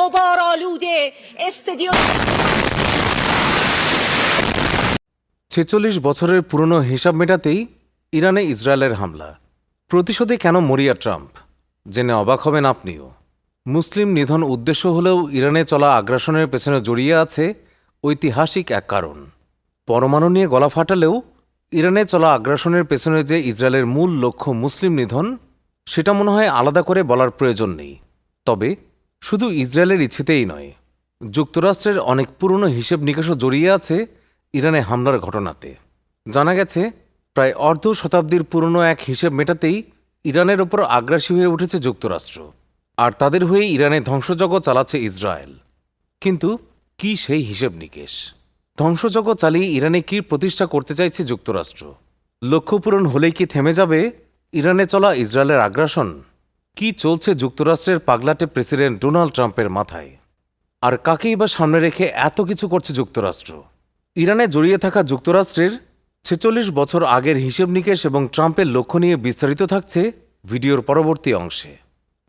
غبار آلوده استدیو ছেচল্লিশ বছরের পুরনো হিসাব মেটাতেই ইরানে ইসরায়েলের হামলা প্রতিশোধে কেন মরিয়া ট্রাম্প জেনে অবাক হবেন আপনিও মুসলিম নিধন উদ্দেশ্য হলেও ইরানে চলা আগ্রাসনের পেছনে জড়িয়ে আছে ঐতিহাসিক এক কারণ পরমাণু নিয়ে গলা ফাটালেও ইরানে চলা আগ্রাসনের পেছনে যে ইসরায়েলের মূল লক্ষ্য মুসলিম নিধন সেটা মনে হয় আলাদা করে বলার প্রয়োজন নেই তবে শুধু ইসরায়েলের ইচ্ছেতেই নয়, যুক্তরাষ্ট্রের অনেক পুরনো হিসেব নিকাশও জড়িয়ে আছে ইরানে হামলার ঘটনাতে। জানা গেছে, প্রায় অর্ধ শতাব্দীর পুরনো এক হিসেব মেটাতেই ইরানের ওপর আগ্রাসী হয়ে উঠেছে যুক্তরাষ্ট্র, আর তাদের হয়ে ইরানে ধ্বংসযজ্ঞ চালাচ্ছে ইসরায়েল। কিন্তু কি সেই হিসেব নিকেশ? ধ্বংসযজ্ঞ চালিয়ে ইরানে কি প্রতিষ্ঠা করতে চাইছে যুক্তরাষ্ট্র? লক্ষ্য পূরণ হলেই কি থেমে যাবে ইরানে চলা ইসরায়েলের আগ্রাসন? কি চলছে যুক্তরাষ্ট্রের পাগলাটে প্রেসিডেন্ট ডোনাল্ড ট্রাম্পের মাথায়? আর কাকেই বা সামনে রেখে এত কিছু করছে যুক্তরাষ্ট্র? ইরানে জড়িয়ে থাকা যুক্তরাষ্ট্রের ছেচল্লিশ বছর আগের হিসেব নিকেশ এবং ট্রাম্পের লক্ষ্য নিয়ে বিস্তারিত থাকছে ভিডিওর পরবর্তী অংশে।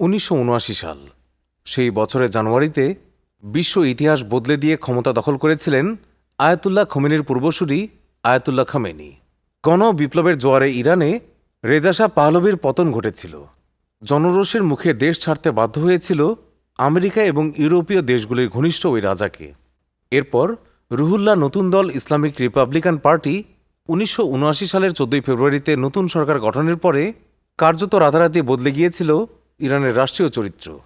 উনিশশো উনআশি সাল, সেই বছরের জানুয়ারিতে বিশ্ব ইতিহাস বদলে দিয়ে ক্ষমতা দখল করেছিলেন আয়াতুল্লাহ খমেনির পূর্বসূরি আয়াতুল্লাহ খামেনি। গণ বিপ্লবের জোয়ারে ইরানে রেজাশা পাহলবির পতন ঘটেছিল। জনরোষের মুখে দেশ ছাড়তে বাধ্য হয়েছিল আমেরিকা এবং ইউরোপীয় দেশগুলির ঘনিষ্ঠ ওই রাজাকে। এরপর রুহুল্লাহ নতুন দল ইসলামিক রিপাবলিকান পার্টি উনিশশো উনআশি সালের চোদ্দই ফেব্রুয়ারিতে নতুন সরকার গঠনের পরে কার্যত রাতারাতি বদলে গিয়েছিল ইরানের রাষ্ট্রীয় চরিত্র।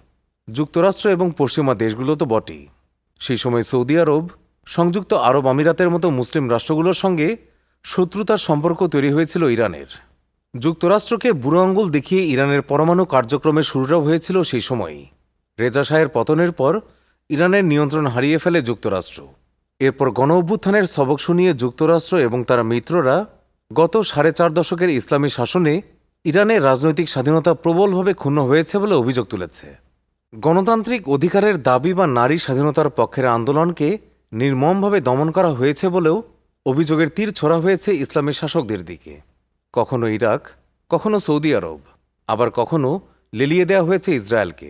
যুক্তরাষ্ট্র এবং পশ্চিমা দেশগুলো তো বটেই। সেই সময় সৌদি আরব, সংযুক্ত আরব আমিরাতের মতো মুসলিম রাষ্ট্রগুলোর সঙ্গে শত্রুতার সম্পর্ক তৈরি হয়েছিল ইরানের। যুক্তরাষ্ট্রকে বুড়ো আঙ্গুল দেখিয়ে ইরানের পরমাণু কার্যক্রমের শুরুটাও হয়েছিল সেই সময়ই। রেজা শাহের পতনের পর ইরানের নিয়ন্ত্রণ হারিয়ে ফেলে যুক্তরাষ্ট্র। এরপর গণ অভ্যুত্থানের সবক শুনিয়ে যুক্তরাষ্ট্র এবং তার মিত্ররা গত সাড়ে চার দশকের ইসলামী শাসনে ইরানের রাজনৈতিক স্বাধীনতা প্রবলভাবে ক্ষুণ্ণ হয়েছে বলে অভিযোগ তুলেছে। গণতান্ত্রিক অধিকারের দাবি বা নারী স্বাধীনতার পক্ষের আন্দোলনকে নির্মমভাবে দমন করা হয়েছে বলেও অভিযোগের তীর ছোড়া হয়েছে ইসলামী শাসকদের দিকে। কখনো ইরাক, কখনো সৌদি আরব, আবার কখনো লেলিয়ে দেওয়া হয়েছে ইসরায়েলকে।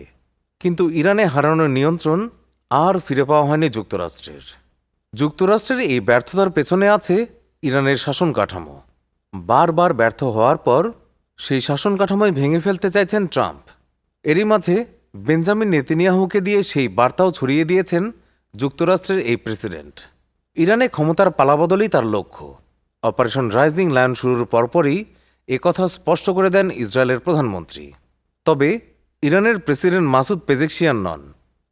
কিন্তু ইরানে হারানোর নিয়ন্ত্রণ আর ফিরে পাওয়া হয়নি যুক্তরাষ্ট্রের। যুক্তরাষ্ট্রের এই ব্যর্থতার পেছনে আছে ইরানের শাসন কাঠামো। বারবার ব্যর্থ হওয়ার পর সেই শাসন কাঠামোয় ভেঙে ফেলতে চাইছেন ট্রাম্প। এরই মাঝে বেঞ্জামিন নেতিনিয়াহুকে দিয়ে সেই বার্তাও ছড়িয়ে দিয়েছেন যুক্তরাষ্ট্রের এই প্রেসিডেন্ট। ইরানে ক্ষমতার পালাবদলই তার লক্ষ্য। অপারেশন রাইজিং লায়ন শুরুর পরপরই একথা স্পষ্ট করে দেন ইসরায়েলের প্রধানমন্ত্রী। তবে ইরানের প্রেসিডেন্ট মাসুদ পেজেকশিয়ান নন।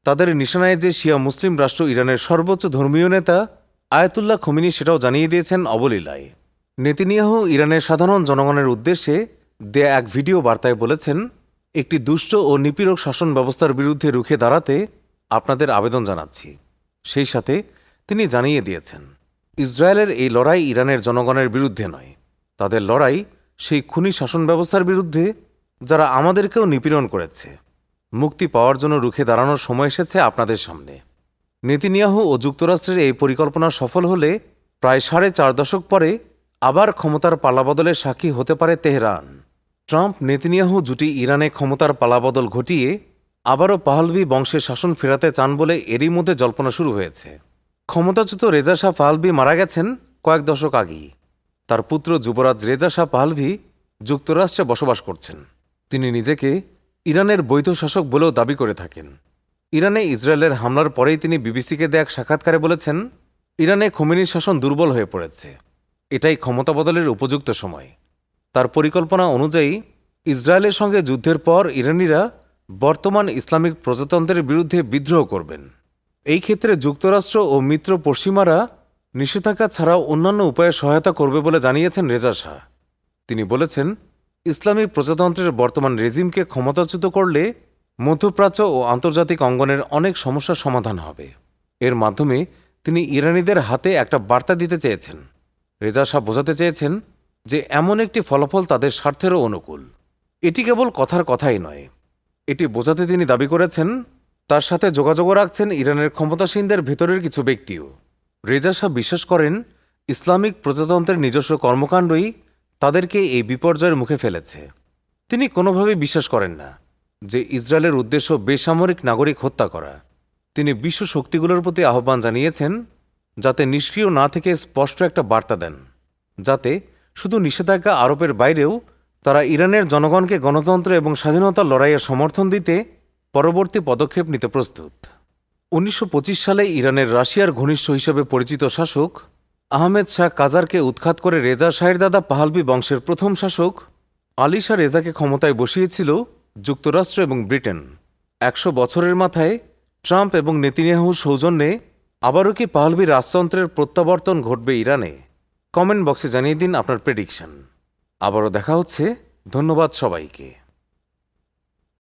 তাদের নিশানায় যে শিয়া মুসলিম রাষ্ট্র ইরানের সর্বোচ্চ ধর্মীয় নেতা আয়াতুল্লাহ খমিনি সেটাও জানিয়ে দিয়েছেন অবলীলায়। নেতিনিয়াহু ইরানের সাধারণ জনগণের উদ্দেশ্যে দেয়া এক ভিডিও বার্তায় বলেছেন, একটি দুষ্ট ও নিপীড়ক শাসন ব্যবস্থার বিরুদ্ধে রুখে দাঁড়াতে আপনাদের আবেদন জানাচ্ছি। সেই সাথে তিনি জানিয়ে দিয়েছেন। ইসরায়েলের এই লড়াই ইরানের জনগণের বিরুদ্ধে নয়। তাদের লড়াই সেই খুনি শাসন ব্যবস্থার বিরুদ্ধে, যারা আমাদেরকেও নিপীড়ন করেছে। মুক্তি পাওয়ার জন্য রুখে দাঁড়ানোর সময় এসেছে আপনাদের সামনে। নেতিনিয়াহু ও যুক্তরাষ্ট্রের এই পরিকল্পনা সফল হলে প্রায় সাড়ে চার দশক পরে আবার ক্ষমতার পালাবদলের সাক্ষী হতে পারে তেহরান। ট্রাম্প নেতিনিয়াহু জুটি ইরানে ক্ষমতার পালাবদল ঘটিয়ে আবারও পাহলভি বংশের শাসন ফেরাতে চান বলে এরই মধ্যে জল্পনা শুরু হয়েছে। ক্ষমতাচ্যুত রেজা শাহ পাহলভি মারা গেছেন কয়েক দশক আগেই। তার পুত্র যুবরাজ রেজা শাহ পাহলভি যুক্তরাষ্ট্রে বসবাস করছেন। তিনি নিজেকে ইরানের বৈধ শাসক বলেও দাবি করে থাকেন। ইরানে ইসরায়েলের হামলার পরেই তিনি বিবিসিকে দেয়া এক সাক্ষাৎকারে বলেছেন, ইরানে খোমেনির শাসন দুর্বল হয়ে পড়েছে। এটাই ক্ষমতা বদলের উপযুক্ত সময়। তার পরিকল্পনা অনুযায়ী, ইসরায়েলের সঙ্গে যুদ্ধের পর ইরানিরা বর্তমান ইসলামিক প্রজাতন্ত্রের বিরুদ্ধে বিদ্রোহ করবেন। এই ক্ষেত্রে যুক্তরাষ্ট্র ও মিত্র পশ্চিমারা নিষেধাজ্ঞা ছাড়াও অন্যান্য উপায়ে সহায়তা করবে বলে জানিয়েছেন রেজা শাহ। তিনি বলেছেন ইসলামিক প্রজাতন্ত্রের বর্তমান রেজিমকে ক্ষমতাচ্যুত করলে মধ্যপ্রাচ্য ও আন্তর্জাতিক অঙ্গনের অনেক সমস্যার সমাধান হবে। এর মাধ্যমে তিনি ইরানিদের হাতে একটা বার্তা দিতে চেয়েছেন। রেজা শাহ বোঝাতে চেয়েছেন যে, এমন একটি ফলাফল তাদের স্বার্থেরও অনুকূল। এটি কেবল কথার কথাই নয়। এটি বোঝাতে তিনি দাবি করেছেন তার সাথে যোগাযোগও রাখছেন ইরানের ক্ষমতাসীনদের ভেতরের কিছু ব্যক্তিও। রেজা শাহ বিশ্বাস করেন, ইসলামিক প্রজাতন্ত্রের নিজস্ব কর্মকাণ্ডই তাদেরকে এই বিপর্যয়ের মুখে ফেলেছে। তিনি কোনোভাবেই বিশ্বাস করেন না যে ইসরায়েলের উদ্দেশ্য বেসামরিক নাগরিক হত্যা করা। তিনি বিশ্ব শক্তিগুলোর প্রতি আহ্বান জানিয়েছেন যাতে নিষ্ক্রিয় না থেকে স্পষ্ট একটা বার্তা দেন, যাতে শুধু নিষেধাজ্ঞা আরোপের বাইরেও তারা ইরানের জনগণকে গণতন্ত্র এবং স্বাধীনতার লড়াইয়ে সমর্থন দিতে পরবর্তী পদক্ষেপ নিতে প্রস্তুত। উনিশশো পঁচিশ সালে ইরানের রাশিয়ার ঘনিষ্ঠ হিসেবে পরিচিত শাসক আহমেদ শাহ কাজারকে উৎখাত করে রেজা শাহের দাদা পাহালবি বংশের প্রথম শাসক আলী শাহ রেজাকে ক্ষমতায় বসিয়েছিল যুক্তরাষ্ট্র এবং ব্রিটেন। একশো বছরের মাথায় ট্রাম্প এবং নেতিনিয়াহুর সৌজন্যে আবারও কি পাহলবি রাজতন্ত্রের প্রত্যাবর্তন ঘটবে ইরানে? কমেন্ট বক্সে জানিয়ে দিন আপনার প্রেডিকশন। আবারও দেখা হচ্ছে, ধন্যবাদ সবাইকে।